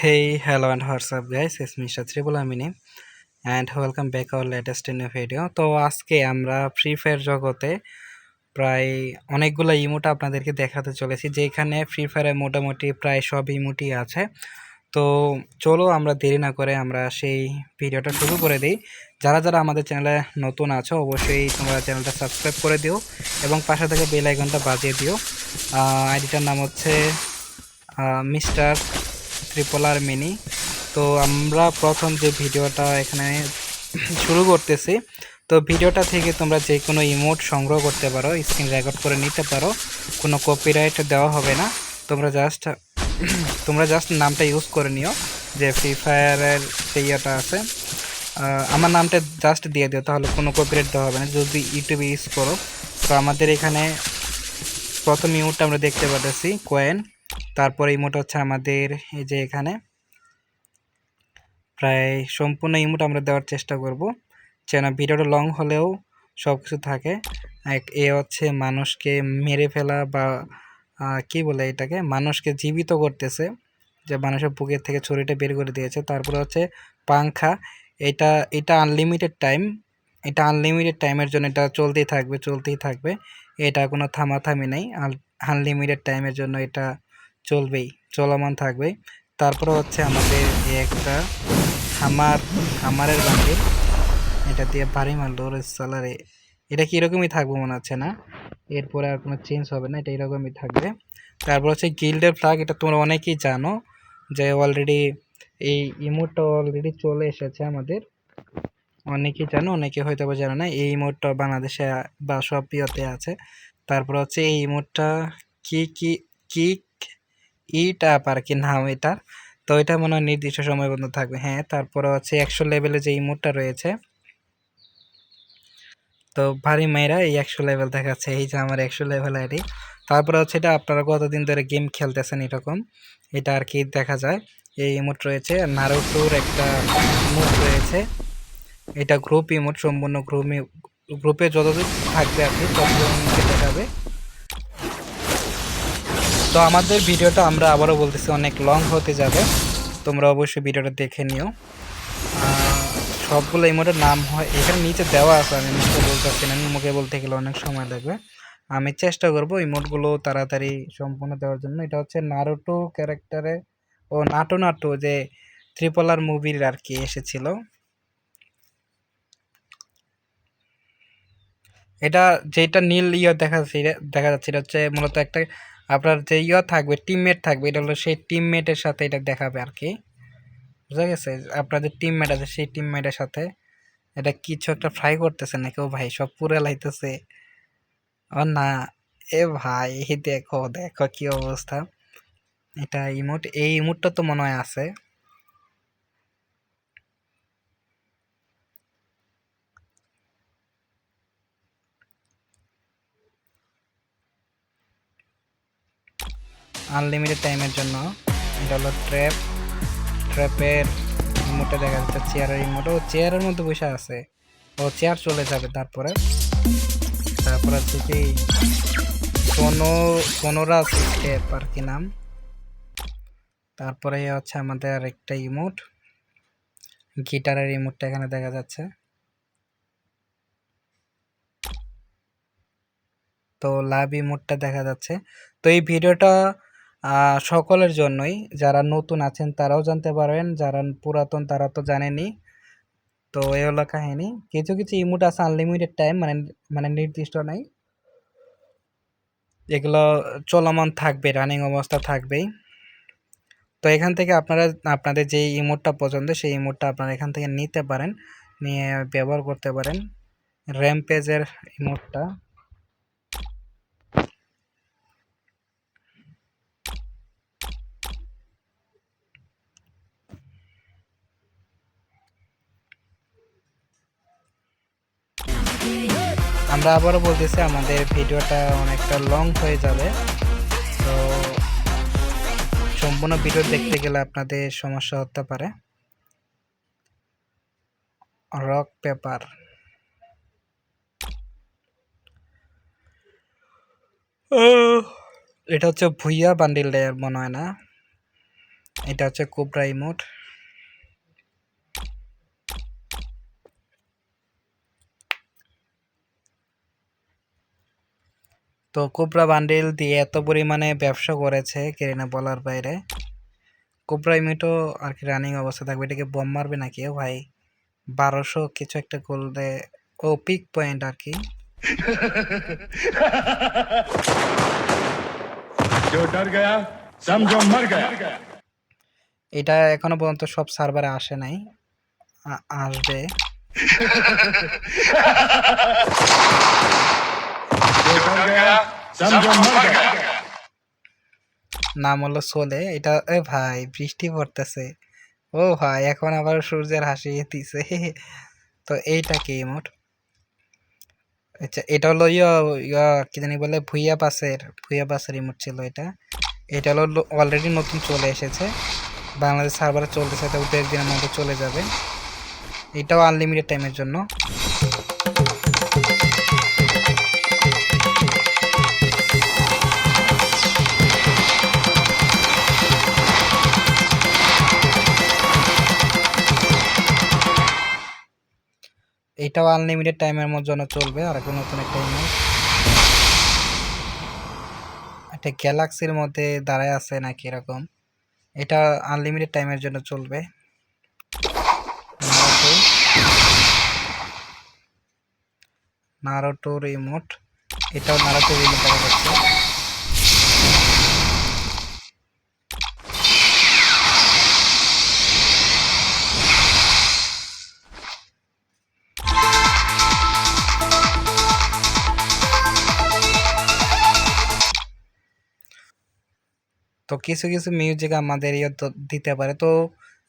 Hey, hello and what's up guys? It's Mr. Tribul Amini and welcome back our latest new video. তো আজকে আমরা free fire জগতে প্রায় অনেকগুলো emote আপনাদেরকে দেখাতে চলেছি যেখানে ফ্রি ফায়ারে মোটামুটি প্রায় সব ইমোটই আছে তো চলো আমরা দেরি না করে আমরা সেই ভিডিওটা শুরু করে দিই যারা যারা আমাদের চ্যানেলে নতুন আছো অবশ্যই তোমরা চ্যানেলটা সাবস্ক্রাইব করে দিও এবং পাশে থেকে বেল আইকনটা বাজিয়ে দিও আইডিটার নাম হচ্ছে মিস্টার ত্রিপোলার মিনি তো আমরা প্রথম যে ভিডিওটা এখানে শুরু করতেছি, তো ভিডিওটা থেকে তোমরা যে কোনো ইমোট সংগ্রহ করতে পারো স্ক্রিন রেকর্ড করে নিতে পারো, কোনো কপিরাইট দেওয়া হবে না। তোমরা জাস্ট তোমরা জাস্ট নামটা ইউজ করে নিও, যে ফ্রি ফায়ারের যে ইয়েটা আছে। আমার নামটা জাস্ট দিয়ে দিও, তাহলে কোনো কপিরাইট দেওয়া হবে না। যদি ইউটিউবে ইউজ করো, তো আমাদের এখানে প্রথম ইমোটটা আমরা দেখতে পাচ্ছি কয়েন তারপর ইমোট হচ্ছে আমাদের এই যে এখানে। প্রায় সম্পূর্ণ ইমোট আমরা দেওয়ার চেষ্টা করব। যেন ভিডিওটা লং হলেও সব কিছু থাকে। এক, এ হচ্ছে মানুষকে মেরে ফেলা বা কি বলে এটাকে? মানুষকে জীবিত করতেছে। যে মানুষের বুকের থেকে ছুরিটা বের করে দিয়েছে। তারপরে হচ্ছে পাংখা। এটা এটা আনলিমিটেড টাইম এটা আনলিমিটেড টাইমের জন্য এটা চলতেই থাকবে চলতেই থাকবে। এটা কোনো থামাথামি নেই। আনলিমিটেড টাইমের জন্য এটা চলবেই, চলমান থাকবে তারপরে হচ্ছে আমাদের এই একটা হামার হামারের বান্ডিল এটা দিয়ে বাড়ি মারলো সালারে এটা কি এরকমই থাকবে মনে হচ্ছে না? এরপরে আর কোনো চেঞ্জ হবে না, এটা এরকমই থাকবে। তারপর হচ্ছে গিল্ডের ফ্লাগ এটা তোমরা অনেকেই জানো যে অলরেডি এই ইমোটটা অলরেডি চলে এসেছে আমাদের। অনেকেই জানো, অনেকে হয়তো বা জানো না, এই ইমোটটা বাংলাদেশে বা সব ইয়েতে আছে। তারপর হচ্ছে এই ইমোটটা কি কি কি ইট আর কি নাম এটা তো এটা মনে হয় নির্দিষ্ট সময় বন্ধ থাকবে। হ্যাঁ তারপরে হচ্ছে একশো লেভেলে যে ইমোটটা রয়েছে। তো ভারী মেয়েরা এই একশো লেভেল দেখাচ্ছে। এই যে আমার একশো লেভেল আইডি। তারপরে হচ্ছে এটা আপনারা কতদিন ধরে গেম খেলতেছেন এরকম? এটা আর কি দেখা যায়। এই ইমোট রয়েছে। নারুটোর একটা ইমোট রয়েছে। এটা গ্রুপ ইমোট, সম্পূর্ণ গ্রুপে গ্রুপে যতদিন থাকবে আর কি ততদিনকে দেখাবে তো আমাদের ভিডিওটা আমরা আবারও বলতেছি অনেক লং হতে যাবে। তোমরা অবশ্যই ভিডিওটা দেখে নিও। সবগুলো ইমোটের নাম হয়, এখানে নিচে দেওয়া আছে, আমি মুখে বলতে পারছি না, মুখে বলতে গেলে অনেক সময় লাগবে। আমি চেষ্টা করব ইমোটগুলো তাড়াতাড়ি সম্পূর্ণ দেওয়ার জন্য। এটা হচ্ছে নারুটো ক্যারেক্টারে ও নাটো নাটো যে ত্রিপলার মুভির আর কি এসেছিল। এটা যেটা নীল ইয়ে দেখা যাচ্ছে দেখা যাচ্ছে, এটা হচ্ছে মূলত একটা আপনার যে ইয়ে থাকবে টিমমেট থাকবে, এটা হলো সেই টিমমেটের সাথে এটা দেখাবে আর কি বুঝা গেছে? আপনার যে টিমমেট আছে, সেই টিমমেটের সাথে এটা কিছু একটা ফ্রাই করতেছে নাকি? ও ভাই, সব পুরে লাইতেছে। ও না, এ ভাই, দেখো দেখো কি অবস্থা। এটা ইমোট এই ইমোটটা তো মনে হয় আছে। আনলিমিটেড টাইমের জন্য। এটা হলো ট্র্যাপ ট্র্যাপের রিমোটে দেখা যাচ্ছে চেয়ারের রিমোট ও চেয়ারের মধ্যে বসে আছে। ও চেয়ার চলে যাবে তারপরে। তারপরে হচ্ছে কি সোনোরা স্টেপ আর কি নাম। তারপরে হচ্ছে আমাদের একটা ইমোট গিটারের ইমোটটা এখানে দেখা যাচ্ছে। তো লাভ ইমোটটা দেখা যাচ্ছে। তো এই ভিডিওটা সকলের জন্যই। যারা নতুন আছেন তারাও জানতে পারবেন, যারা পুরাতন তারা তো জানেনি তো এই হলো কাহিনী। কিছু কিছু ইমোট আছে আনলিমিটেড টাইম মানে মানে নির্দিষ্ট নাই। এগুলো চলমান থাকবে রানিং অবস্থা থাকবেই। তো এখান থেকে আপনারা, আপনাদের যে ইমোটটা পছন্দ, সেই ইমোটটা আপনারা এখান থেকে নিতে পারেন। নিয়ে ব্যবহার করতে পারেন। র্যাম্পেজের ইমোটটা। আমরা আবারও বলতেছি, আমাদের ভিডিওটা অনেকটা লং হয়ে যাবে। তো সম্পূর্ণ ভিডিও দেখতে গেলে আপনাদের সমস্যা হতে পারে। রক পেপার এটা হচ্ছে ভুইয়া বান্ডিল মনে হয় না। এটা হচ্ছে কোবরা ইমোট তো কুপরা বান্ডিল দিয়ে এত পরিমাণে ব্যবসা করেছে কেরিনা বলার বাইরে। কোবরা ইমিটো আর কি রানিং অবস্থা থাকবে এটাকে বম মারবে না কেউ ভাই বারোশো কিছু একটা গোল দেয় ও পিক পয়েন্ট আর কি। এটা এখনও পর্যন্ত সব সার্ভারে আসে নাই। আসবে। নাম হলো সোলে, এটা, এ ভাই, বৃষ্টি পড়তেছে। ও ভাই, এখন আবার সূর্যের হাসি দিছে। তো এইটা কি মোট? আচ্ছা এটা হলো ইয়া কি জানি বলে, ভুইয়া পাসের ভুইয়া পাসের রিমোট ছিল এটা। এটা হলো অলরেডি নতুন চলে এসেছে। বাংলাদেশ সার্ভারে চলতেছে, এটা দু একদিনের মধ্যে চলে যাবে। এটাও আনলিমিটেড টাইমের জন্য। এটাও আনলিমিটেড টাইমের জন্য চলবে, আর একটা নতুন একটা ইমেজ একটা গ্যালাক্সির মধ্যে দাঁড়ায় আছে নাকি এরকম। এটা আনলিমিটেড টাইমের জন্য চলবে। নারুটো রিমোট এটাও নারুটো রিমোট দেখা যাচ্ছে তো কিছু কিছু মিউজিক আমাদের ইয়ে তো দিতে পারে। তো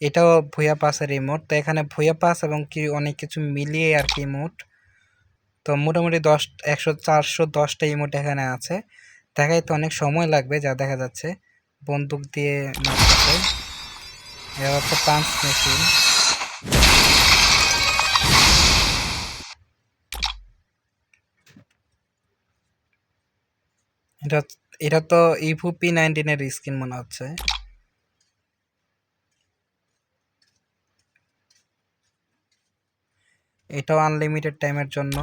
এটাও ভুয়া পাসের রিমোট তো এখানে ভুয়া পাস এবং কি অনেক কিছু মিলিয়ে আর কি ইমোট তো মোটামুটি দশ, একশো, চারশো, দশটা ইমোট এখানে আছে। দেখাইতে অনেক সময় লাগবে যা দেখা যাচ্ছে। বন্দুক দিয়ে মারতেছে। এটা হচ্ছে মেশিন এটা এটা তো ইভু পি নাইনটিনের স্কিন মনে হচ্ছে। এটাও আনলিমিটেড টাইমের জন্য।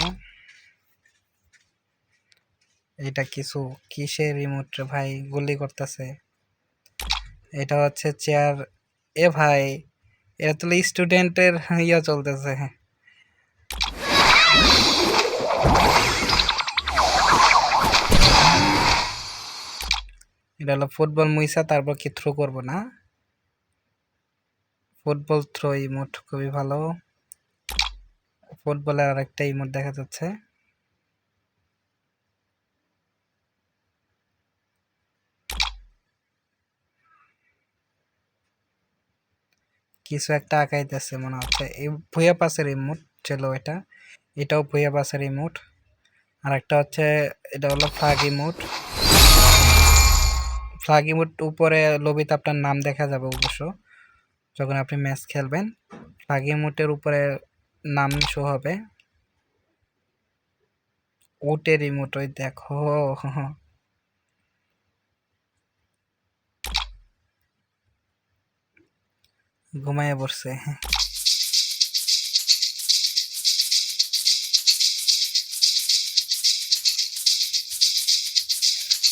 এটা কিছু কিসের রিমোট ভাই? গুলি করতেছে। এটা হচ্ছে চেয়ার এ ভাই, এটা তো স্টুডেন্টের ইয়া চলতেছে। এটা হলো ফুটবল মুইসা, তারপর কি থ্রো করব না? ফুটবল থ্রো ইমোট খুবই ভালো। ফুটবলের আরেকটা ইমোট দেখা যাচ্ছে। কিছু একটা আঁকাইতেছে মনে হচ্ছে। এই ভুয়া পাশের ইমোট ছিল এটা, এটাও ভুয়া পাশের ইমোট আর একটা হচ্ছে, এটা হলো ফ্লাগ ইমোট ফ্লাগ ইমোট উপরে লবিতে আপনার নাম দেখা যাবে অবশ্য, যখন আপনি ম্যাচ খেলবেন। ফ্লাগ ইমোটের উপরে নাম শো হবে। ওটের রিমোট ওই দেখো। ঘুমায় পড়ছে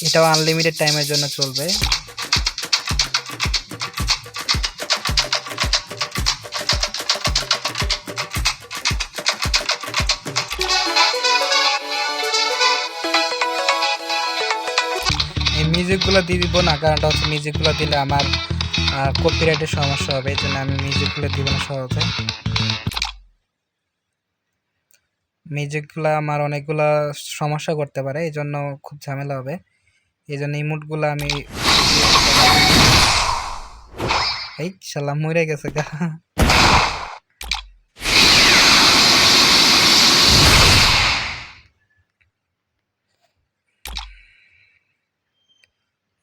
এটাও আনলিমিটেড টাইমের জন্য চলবে। মিউজিকগুলো দিয়ে দিব না কারণটা হচ্ছে মিউজিকগুলো দিলে আমার কপিরাইটের সমস্যা হবে, এই জন্য আমি মিউজিকগুলো দিব না সহজে। মিউজিকগুলো আমার অনেকগুলো সমস্যা করতে পারে, এই জন্য খুব ঝামেলা হবে। এই জন্য ইমোটগুলো আমি এই শালা মরে গেছে গা।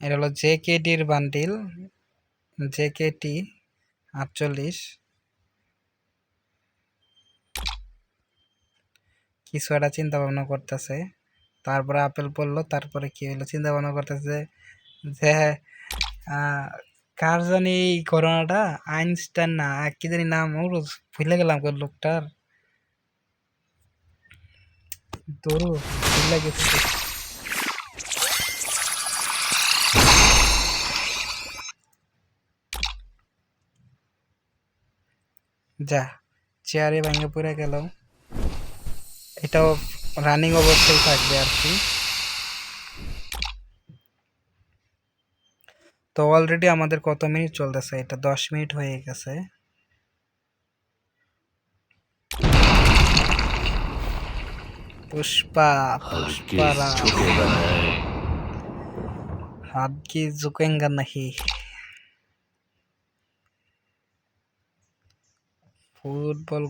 এটা হলো জেকেডির বান্ডিল জে জেকেটি আটচল্লিশ। কিছু একটা চিন্তা ভাবনা করতেছে। তারপরে আপেল পড়ল, তারপরে কি হলো চিন্তা ভাবনা করতেছে যে কার জানি এই করোনাটা আইনস্টাইন না কি জানি নাম ভুলে গেলাম কোন লোকটার। তোরও ভুলে গেছে যা, চেয়ারে ভেঙে পড়ে গেল। এটাও রানিং অবস্থায় থাকবে আর কি। তো অলরেডি আমাদের কত মিনিট চলতেছে? এটা দশ মিনিট হয়ে গেছে। পুষ্পা, পুষ্পারা। হাত নাকি? ফুটবল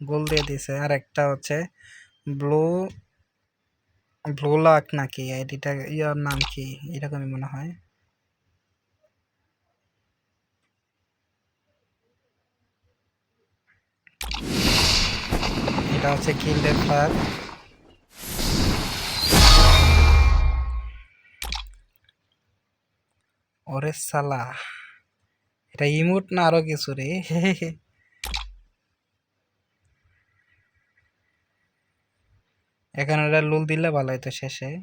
গোল দিয়ে দিছে। আর একটা হচ্ছে ব্লু ব্লু লাক নাকি? আইডিটা, ইয়ার নাম কি? এরকমই মনে হয়। এটা হচ্ছে কিল্ডের ফ্লাগ ওরে সালা, এটা ইমোট না আরও কিছু রে? এখন ওটা লুল দিলে ভালো হতো শেষে।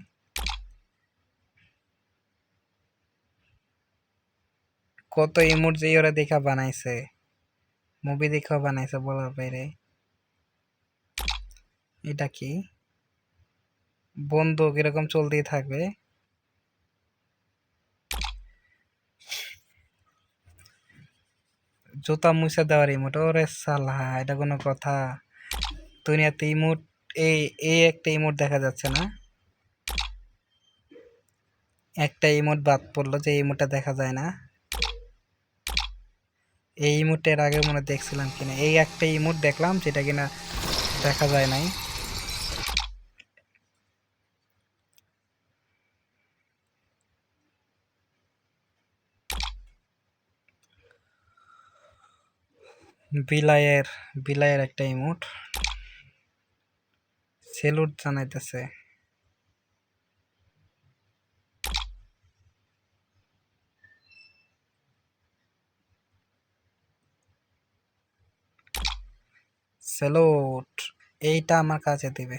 কত ইমোট যে ওরা দেখা বানাইছে। মুভি দেখা বানাইছে বলার বাইরে। এটা কি? বন্দুক এরকম চলতেই থাকবে। জুতা মুছে দেওয়ার ইমোট। ওরে সালা, এটা কোনো কথা। দুনিয়াতে ইমোট এই এই একটা ইমোট দেখা যাচ্ছে না? একটা ইমোট বাদ পড়ল যে ইমোটটা দেখা যায় না। এই ইমোটের আগে মনে দেখছিলাম কিনা। এই একটা ইমোট দেখলাম যেটা কিনা দেখা যায় নাই। বিলায়ের বিলায়ের একটা ইমোট। সেলুট জানাইতেছে। সেলুট এইটা আমার কাছে দিবে।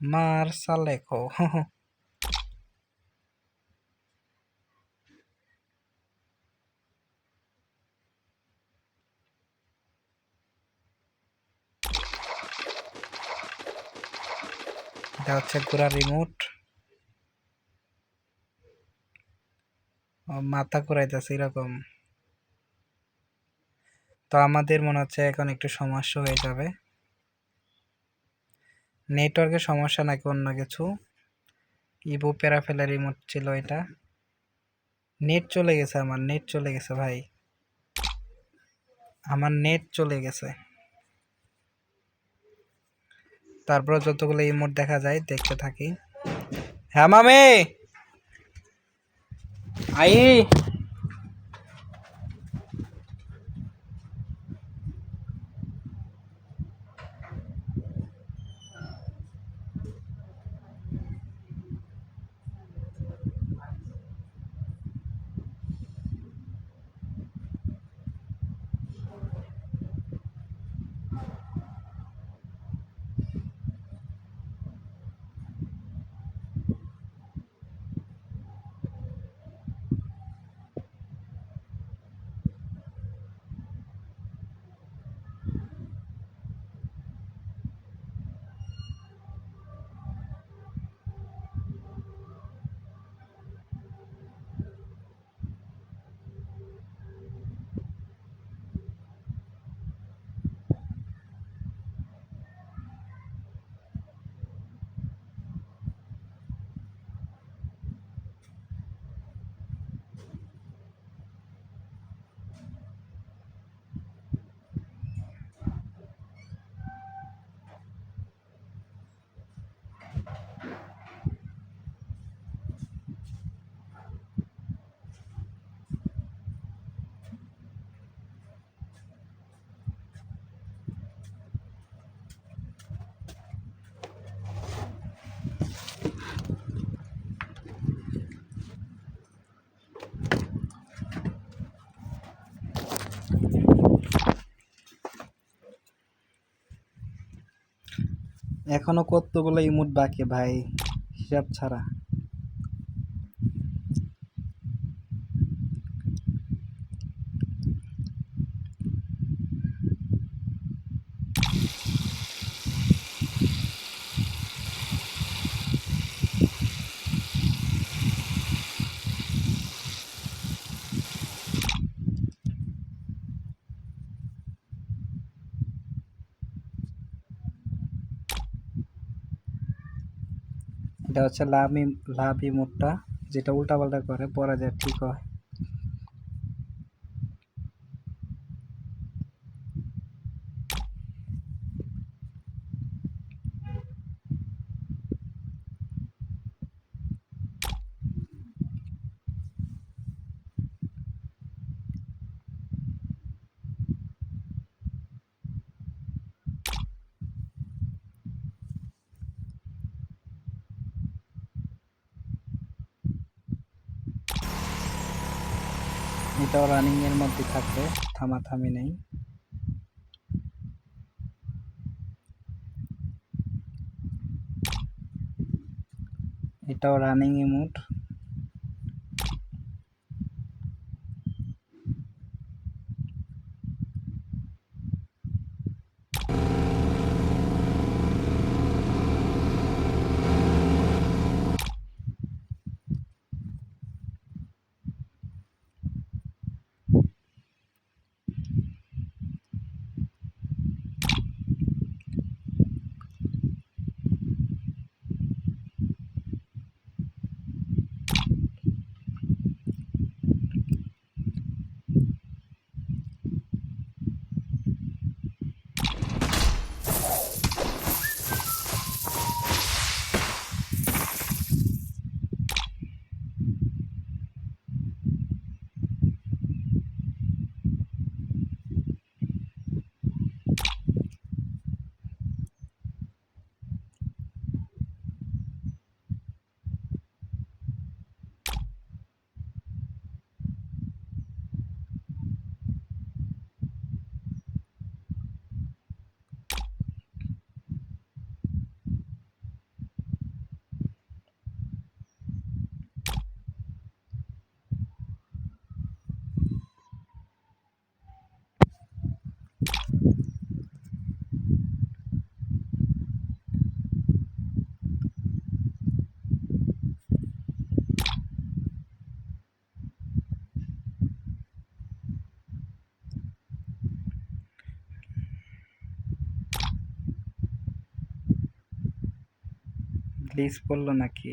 মার সালেকো এটা হচ্ছে ঘোড়ার রিমোট মাথা ঘুরাইতেছে এরকম। তো আমাদের মনে হচ্ছে এখন একটু সমস্যা হয়ে যাবে। নেটওয়ার্কের সমস্যা নাকি অন্য কিছু? ইবো প্যারাফেলার রিমোট ছিল এটা। নেট চলে গেছে আমার নেট চলে গেছে ভাই। আমার নেট চলে গেছে। তারপর যতগুলো ইমোট দেখা যায় দেখতে থাকি। হ্যাঁ মামে! আই! এখনও কতগুলো ইমোট বাকি ভাই? হিসাব ছাড়া। এটা হচ্ছে লাভ লাভ ইমোটটা যেটা উল্টাপাল্টা করে পরে যায় ঠিক হয়। এটাও রানিং এর মধ্যে থাকবে থামাথামি নেই। এটাও রানিং ইমোট গ্লিচ পড়ল নাকি?